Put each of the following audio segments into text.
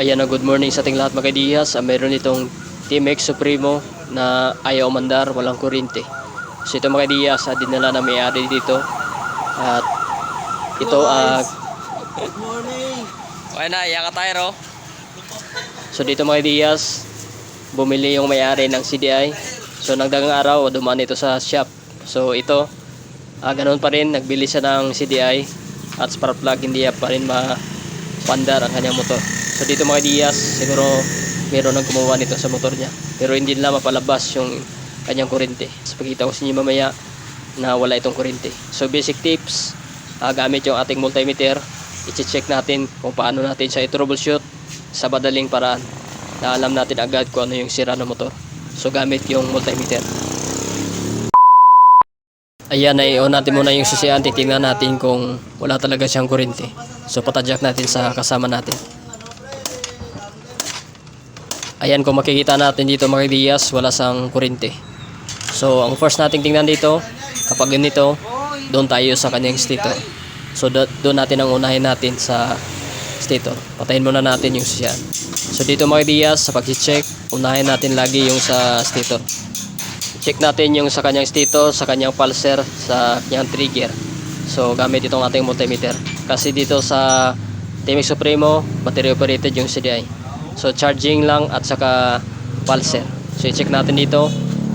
Ayan na good morning sa ating lahat mga kaidiyas. Ah, Mayroon itong TMX Supremo na ayaw mandar, walang kuryente. So ito mga kaidiyas, ah, dinala na may-ari dito. At ito, ah, Good morning! okay na, iya ka tayo, ro. So dito mga kaidiyas, bumili yung may-ari ng CDI. So nagdagang araw, dumaan ito sa shop. So ito, ah, ganun pa rin, nagbili siya ng CDI at spark plug, hindi niya pa rin mapandar ang kanyang motor. So dito mga Diaz, siguro meron nang gumawa nito sa motor niya. Pero hindi nila mapalabas yung kanyang kurente. So pagkita ko sa inyo mamaya na wala itong kurente. So basic tips, ah, gamit yung ating multimeter, i-check natin kung paano natin siya i-troubleshoot sa madaling paraan na alam natin agad kung ano yung sira ng motor. So gamit yung multimeter. Ayan, na-on natin muna yung susian. Titingnan natin kung wala talaga siyang kurente. So patadyak natin sa kasama natin. Ayan, kung makikita natin dito mga Diaz, wala sang kurente. So, ang first nating tingnan dito, kapag ganito, doon tayo sa kanyang stator. So, do- doon natin ang unahin natin sa stator. Patayin muna natin yung siyan. So, dito mga Diaz, sa pag-check, unahin natin lagi yung sa stator. Check natin yung sa kanyang stator, sa kanyang pulser, sa kanyang trigger. So, gamit itong ating multimeter. Kasi dito sa TMX Supremo, battery operated yung CDI. So charging lang at saka pulser. So i-check natin dito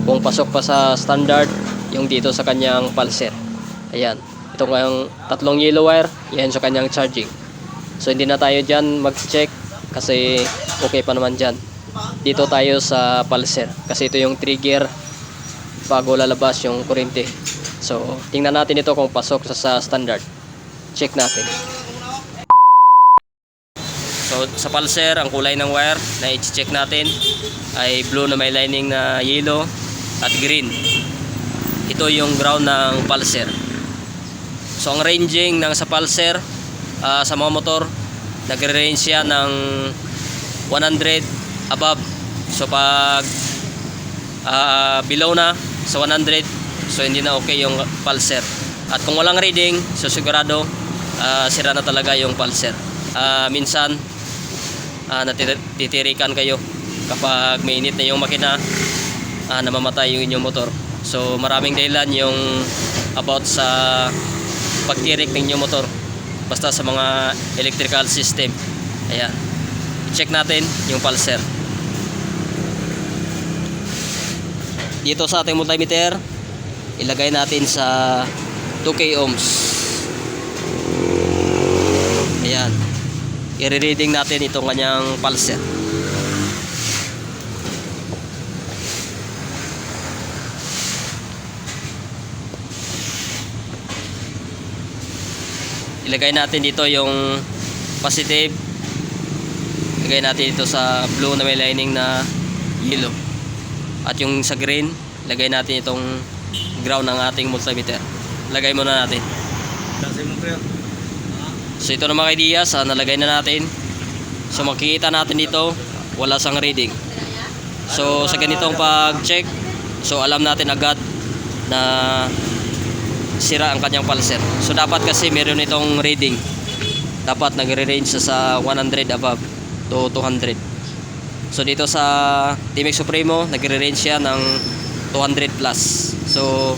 kung pasok pa sa standard yung dito sa kanyang pulser. Ayan. Ito nga yung tatlong yellow wire, yan sa kanyang charging. So hindi na tayo dyan mag-check kasi okay pa naman dyan. Dito tayo sa pulser kasi ito yung trigger bago lalabas yung kurente. So tingnan natin ito kung pasok sa, sa standard. Check natin. So sa pulser, ang kulay ng wire na i-check natin ay blue na may lining na yellow at green. Ito yung ground ng pulser. So ang ranging ng sa pulser ah, sa mga motor, nagre-range siya ng 100 above. So pag ah, below na sa 100, so hindi na okay yung pulser. At kung walang reading, so sigurado ah, sira na talaga yung pulser. Ah, minsan uh, natitirikan kayo kapag mainit na yung makina ah, namamatay yung inyong motor. So maraming dahilan yung about sa pagtirik ng inyong motor basta sa mga electrical system. Ayan. Check natin yung pulser. Dito sa ating multimeter ilagay natin sa 2k ohms ayan i-reading natin itong kanyang pulser. Ilagay natin dito yung positive. Ilagay natin dito sa blue na may lining na yellow. At yung sa green, ilagay natin itong ground ng ating multimeter. Lagay muna natin. Kasi. So ito na mga ideas, ah, nalagay na natin. So makikita natin dito, wala sang reading. So sa ganitong pag-check, so alam natin agad na sira ang kanyang pulser. So dapat kasi meron itong reading. Dapat nagre-range sa 100 above to 200. So dito sa Timex Supremo, nagre-range siya ng 200 plus. So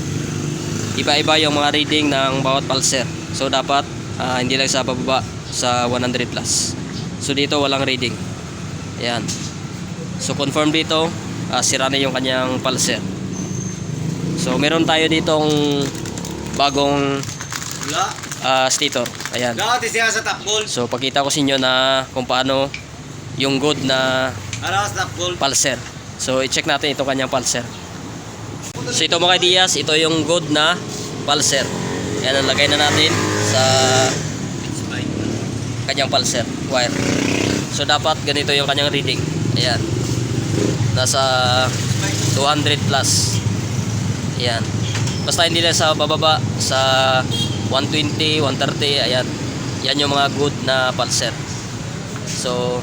iba-iba yung mga reading ng bawat pulser. So dapat ah, hindi lang sa pababa sa 100 plus. So dito walang reading. Ayan. So confirm dito, ah, sira na yung kanyang pulser. So meron tayo ditong bagong Wala. ah, stator. Ayan. So pakita ko sa inyo na kung paano yung good na pulser. So i-check natin itong kanyang pulser. So ito mga ideas, ito yung good na pulser. Yan ang lagay na natin sa kanyang pulser wire. So dapat ganito yung kanyang reading. Ayan. Nasa 200 plus. Ayan. Basta hindi lang sa bababa sa 120, 130, ayan. Yan yung mga good na pulser. So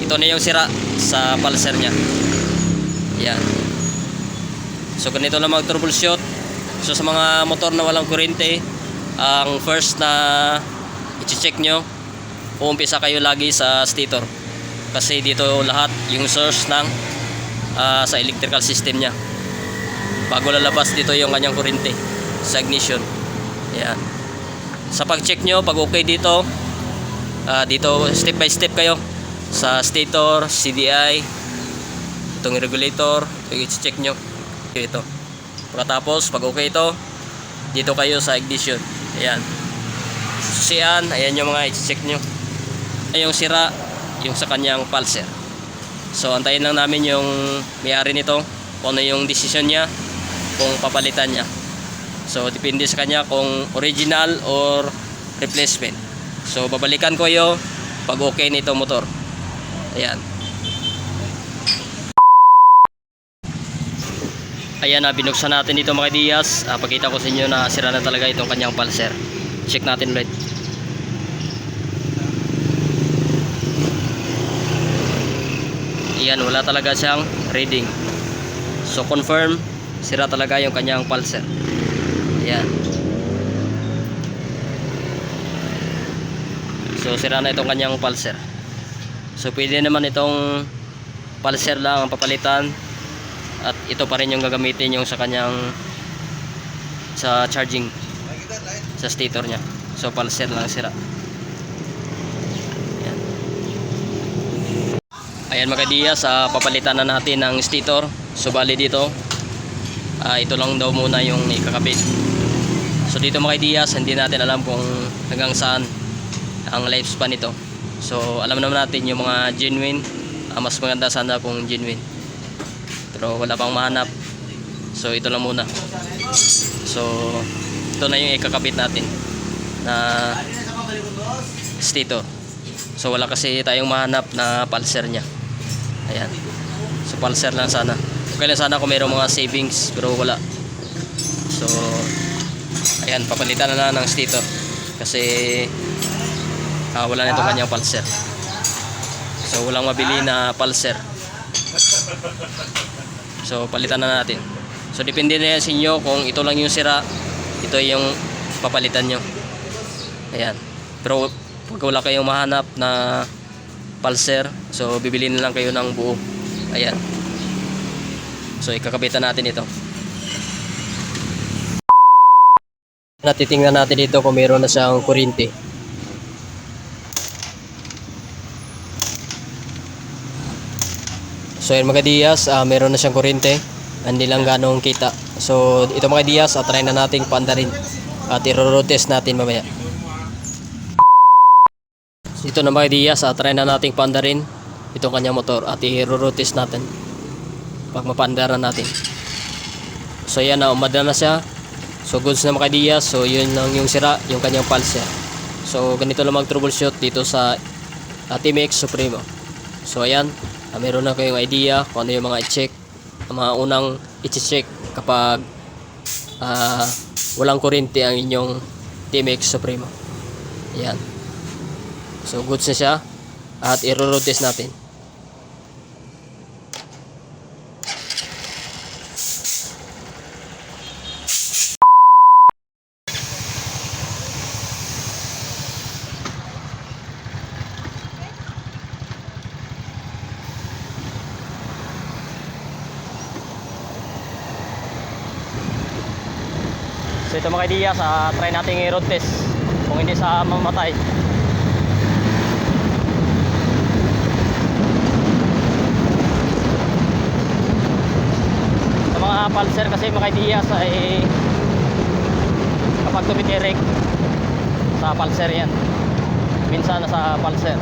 ito na yung sira sa pulser niya. Yan. So ganito na mag troubleshoot. So sa mga motor na walang kuryente, ang first na i-check nyo, uumpisa kayo lagi sa stator. kasi dito lahat yung source ng ah, sa electrical system niya. Bago lalabas dito yung kanyang kuryente sa ignition. Yan sa pag-check nyo pag okay dito ah, dito step by step kayo sa stator, CDI itong regulator ito i-check nyo. Ito. Pagkatapos pag okay ito dito kayo sa ignition ayan. Susian ayan yung mga i-check nyo. Ay yung sira yung sa kanyang pulser. So antayin lang namin yung may-ari nito kung ano yung decision niya kung papalitan niya. So depende sa kanya kung original or replacement. So babalikan ko yo pag okay nito motor. Ayan ayan na binuksan natin dito mga Diaz ah, pagkita ko sa inyo na sira na talaga itong kanyang pulser check natin ulit Ayan, wala talaga siyang reading. So confirm, sira talaga yung kanyang pulser. Ayan. So sira na itong kanyang pulser. So pwede naman itong pulser lang ang papalitan ito pa rin yung gagamitin yung sa kanyang sa charging sa stator niya. So pulser lang sira. Ayan. Ayan mga Diaz, ah, papalitan na natin ng stator. So bali dito, ah, ito lang daw muna yung ikakabit. So dito mga Diaz, hindi natin alam kung hanggang saan ang lifespan nito. So alam naman natin yung mga genuine, ah, mas maganda sana kung genuine. Pero wala pang mahanap. So ito lang muna. So ito na yung ikakabit natin na stator. So wala kasi tayong mahanap na pulser niya. Ayan. So pulser lang sana. Okay lang sana kung mayroong mga savings pero wala. So ayan, papalitan na lang ng stator kasi ah, wala na itong kanyang pulser. So walang mabili na pulser. So palitan na natin. So depende na yan sa inyo kung ito lang yung sira, ito yung papalitan nyo. Ayan. Pero pag wala kayong mahanap na pulser, so bibili na lang kayo ng buo. Ayan. So ikakabitan natin ito. Natitingnan natin dito kung meron na siyang kuryente. So yun mga Diaz, ah, meron na siyang kuryente. Hindi lang ganong kita. So ito mga Diaz, uh, try na nating pandarin. At i-road test natin mamaya. Ito na mga Diaz, uh, try na nating pandarin itong kanyang motor at test natin. Pag mapandaran natin. So yan na, umada na siya. So goods na mga Diaz, so yun lang yung sira, yung kanyang pulse. So ganito lang mag-troubleshoot dito sa uh, TMX Supremo. So ayan, ah, meron na kayong idea kung ano yung mga i-check, ang mga unang i-check kapag ah, walang kuryente ang inyong TMX Supremo. Ayan. So goods na siya at i-road test natin. So ito mga idea sa try nating i-road test kung hindi sa mamatay. Sa mga pulser kasi mga idea ay kapag tumitirik sa pulser yan. Minsan nasa pulser.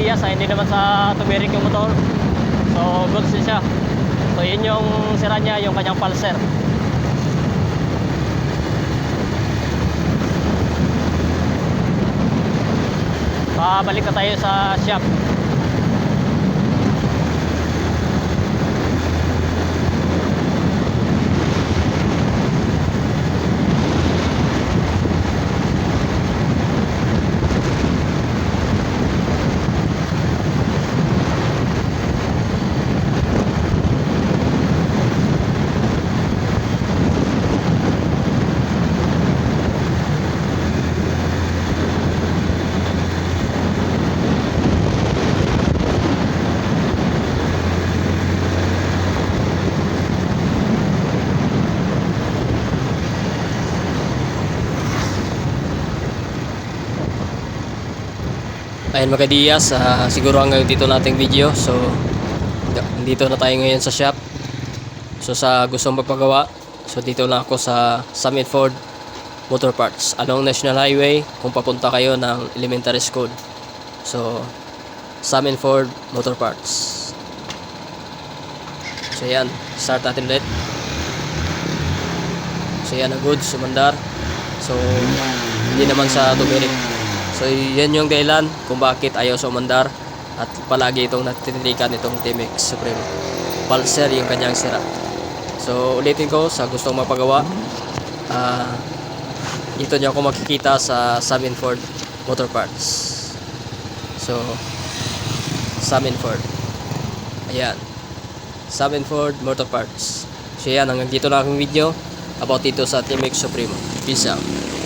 Diaz, ay hindi naman sa tumirik yung motor. So, goods siya. So, yun yung sira niya, yung kanyang pulser. Pabalik na tayo sa shop. Ayun mga Diaz, ah, siguro hanggang dito nating video. So, dito na tayo ngayon sa shop. So, sa gustong magpagawa, so dito na ako sa Summit Ford Motor Parts along National Highway kung papunta kayo ng elementary school. So, Summit Ford Motor Parts. So, yan. Start natin ulit. So, yan ang goods, sumandar. So, hindi naman sa tumirik. So yan yung dahilan kung bakit ayaw sumandar at palagi itong natitilikan itong Timex Supreme. Pulser yung kanyang sira. So ulitin ko sa gustong mapagawa, ah dito niyo ako makikita sa Samin Ford Motor Parts. So Samin Ford. Ayan. Samin Ford Motor Parts. So yan, hanggang dito na aking video about dito sa Timex Supreme. Peace out.